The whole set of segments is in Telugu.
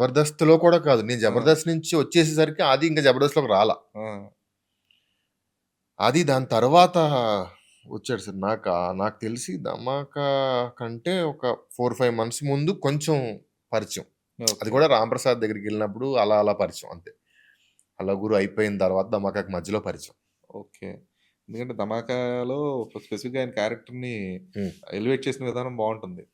జబర్దస్త్‌లో కూడా కాదు. నేను! జబర్దస్త్ నుంచి వచ్చేసేసరికి ఆది ఇంకా జబర్దస్త్‌లోకి రాలా. అది దాని తర్వాత వచ్చాడు సార్. నాకా నాకు తెలిసి 'ధమాకా' కంటే ఒక 4, 5 మంత్స్ ముందు కొంచెం పరిచయం. అది. కూడా రాంప్రసాద్ దగ్గరికెళ్ళినప్పుడు అలా అలా పరిచయం అంతే. 'హలో గురు' అయిపోయిన తర్వాత 'ధమాకా'కి మధ్యలో పరిచయం. ఓకే. ఎందుకంటే 'ధమాకా'లో స్పెసిఫిక్‌గా ఆయన క్యారెక్టర్‌ని. ఎలివేట్ చేసిన విధానం బావుంటుంది.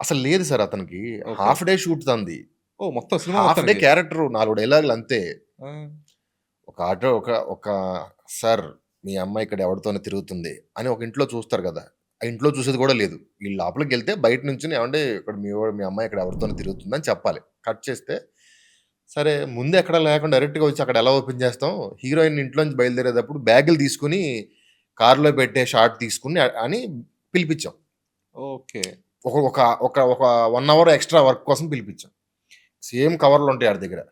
అసలు లేదు సార్ అతనికి. హాఫ్ డే షూట్ తనది. ఓహ్! మొత్తం సినిమా హాఫ్ డే మొత్తానికి. క్యారెక్టర్ 4 డైలాగులు అంతే. ఒక ఆటో ఒక ఒక సార్ మీ అమ్మాయి ఇక్కడ ఎవడితోనో తిరుగుతుంది అని ఒక ఇంట్లో చూస్తారు కదా! ఆ ఇంట్లో చూసేది కూడా లేదు. వీళ్ళు లోపలికెళ్తే బయట నుంచొని ఏవండీ ఇక్కడ మీ మీ అమ్మాయి ఇక్కడ ఎవరితోనో తిరుగుతుందని చెప్పాలి. కట్ చేస్తే సరే ముందు ఎక్కడ లేకుండా డైరెక్ట్‌గా వచ్చి అక్కడ ఎలా ఓపెన్ చేస్తాం? హీరోయిన్ ఇంట్లో నుంచి బయలుదేరేటప్పుడు బ్యాగులు తీసుకొని కార్‌లో పెట్టే షాట్ తీసుకొని అని పిలిపించాం. ఓకే. ఒక ఒక ఒక ఒక 1 అవర్ ఎక్స్‌ట్రా వర్క్ కోసం పిలిపించాం. సేమ్ కవర్లు ఉంటాయి ఆడి దగ్గర.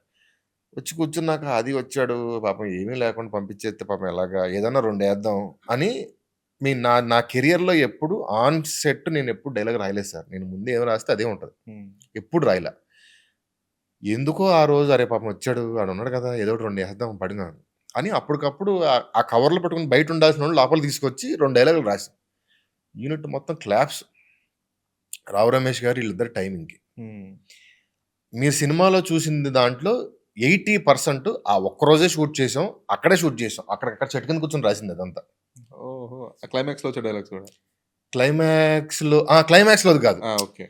వచ్చి కూర్చున్నాక ఆది వచ్చాడు. పాపం ఏమీ లేకుండా పంపించేస్తే పాపం ఎలాగా? ఏదన్నా 2 ఏద్దాం అని మీ నా నా కెరియర్‌లో ఎప్పుడు ఆన్ సెట్ నేనెప్పుడు డైలాగ్ రాయలేదు సార్. నేను ముందు ఏం రాస్తే అదే ఉంటది. హ్మ్. ఎప్పుడు రాయలా. ఎందుకో ఆ రోజు అరే పాపం వచ్చాడు. ఆడున్నాడు కదా! ఏదో ఒకటి 2 ఏసేద్దాం పడినా అని అప్పటికప్పుడు ఆ కవర్లు పట్టుకొని బయట ఉండాల్సినోడిని లోపలికి తీసుకొచ్చి 2 డైలాగులు రాసాం. యూనిట్ మొత్తం క్లాప్స్. రావు రమేష్ గారు వీళ్ళిద్దరి టైమింగ్‌కి. హ్మ్. మీరు సినిమాలో చూసింది దాంట్లో 80% ఆ ఒక్కరోజే షూట్ చేసాం. అక్కడే షూట్ చేసాం. అక్కడక్కడ చెట్టు కింద కూర్చొని రాసింది అదంతా. ఓహో! ఆ క్లైమాక్స్‌లో వచ్చే డైలాగ్స్ కూడా. క్లైమాక్స్‌లో ఆ! క్లైమాక్స్‌లోది కాదు. ఆ! ఓకే.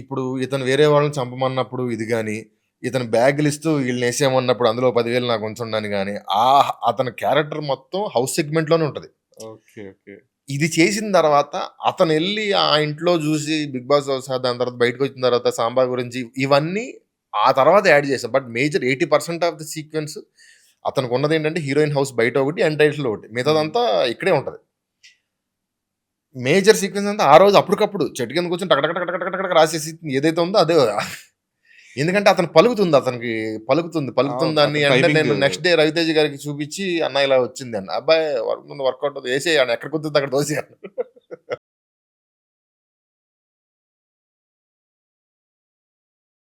ఇప్పుడు ఇతను వేరే వాళ్ళని చంపమన్నప్పుడు ఇది గాని, ఇతను బ్యాగులిస్తూ ఈళ్ళనేసేయమన్నప్పుడు అందులో 10,000 నాకు ఉంచండని గాని, ఆహ్, అతని క్యారెక్టర్ మొత్తం హౌస్ సెగ్మెంట్‌లోనే ఉంటది. ఓకే. ఓకే. ఇది చేసిన తర్వాత అతను వెళ్ళి ఆ ఇంట్లో చూసి 'బిగ్ బాస్' హౌస్ దాని తర్వాత బయటకొచ్చిన తర్వాత సాంబా గురించి ఇవన్నీ ఆ తర్వాత యాడ్ చేశాం but major 80% of the sequence ఏంటంటే హీరోయిన్ హౌస్ బయట ఒకటి, అండ్ టైటిల్ ఒకటి. మిగతాదంతా ఇక్కడే ఉంటుంది మేజర్ సీక్వెన్స్ అంతా ఆ రోజు అప్పటికప్పుడు చెట్టు కింద కూర్చొని టక టక టక టక టక టక రాసేసి ఏదైతే ఉందో అదే. ఎందుకంటే అతను పలుకుతుంది అతనికి పలుకుతుంది. అతని అంటే నేను నెక్స్ట్ డే రవితేజ గారికి చూపించి అన్న ఇలా వచ్చింది అన్న. అబ్బాయి వర్క్ వర్కౌట్ అవుతుంది. ఏసేయి ఆడ ఎక్కడ కుదురుతుందో అక్కడ అన్నా.